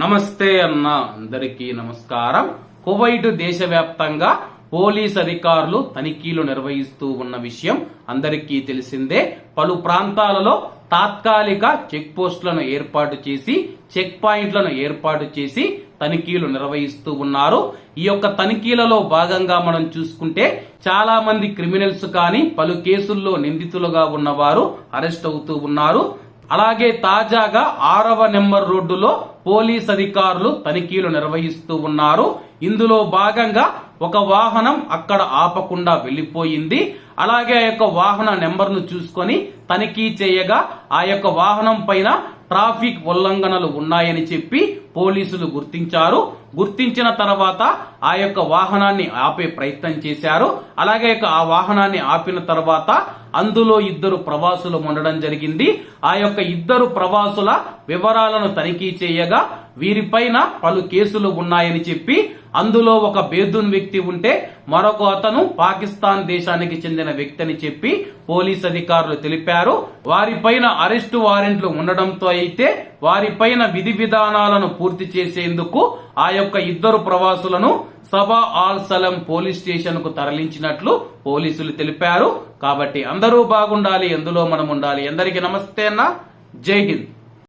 నమస్తే అన్న అందరికీ నమస్కారం. కువైట్ దేశవ్యాప్తంగా పోలీస్ అధికారులు తనిఖీలు నిర్వహిస్తూ ఉన్న విషయం అందరికీ తెలిసిందే. పలు ప్రాంతాలలో తాత్కాలిక చెక్ పోస్టులను ఏర్పాటు చేసి చెక్ పాయింట్లను ఏర్పాటు చేసి తనిఖీలు నిర్వహిస్తూ ఉన్నారు. ఈ యొక్క తనిఖీలలో భాగంగా మనం చూసుకుంటే చాలా మంది క్రిమినల్స్ కానీ పలు కేసుల్లో నిందితులుగా ఉన్నవారు అరెస్ట్ అవుతూ ఉన్నారు. అలాగే తాజాగా ఆరవ నెంబర్ రోడ్డులో పోలీస్ అధికారులు తనిఖీలు నిర్వహిస్తూ ఉన్నారు. ఇందులో భాగంగా ఒక వాహనం అక్కడ ఆపకుండా వెళ్ళిపోయింది అలాగే ఆ యొక్క వాహన నెంబర్ను చూసుకొని తనిఖీ చేయగా ఆ యొక్క వాహనం పైన ట్రాఫిక్ ఉల్లంఘనలు ఉన్నాయని చెప్పి పోలీసులు గుర్తించారు. గుర్తించిన తర్వాత ఆ యొక్క వాహనాన్ని ఆపే ప్రయత్నం చేశారు. అలాగే ఆ వాహనాన్ని ఆపిన తర్వాత అందులో ఇద్దరు ప్రవాసులు ఉండడం జరిగింది. ఆ యొక్క ఇద్దరు ప్రవాసుల వివరాలను తనిఖీ చేయగా వీరిపైన పలు కేసులు ఉన్నాయని చెప్పి అందులో ఒక బేదున్ వ్యక్తి ఉంటే మరొక అతను పాకిస్తాన్ దేశానికి చెందిన వ్యక్తి అని చెప్పి పోలీస్ అధికారులు తెలిపారు. వారిపైన అరెస్టు వారెంట్లు ఉండడంతో అయితే వారిపైన విధి విధానాలను పూర్తి చేసేందుకు ఆ యొక్క ఇద్దరు ప్రవాసులను సబా ఆల్ సలం పోలీస్ స్టేషన్కు తరలించినట్లు పోలీసులు తెలిపారు. కాబట్టి అందరూ బాగుండాలి ఎందులో మనం ఉండాలి ఎందరికీ నమస్తే అన్న. జై హింద్.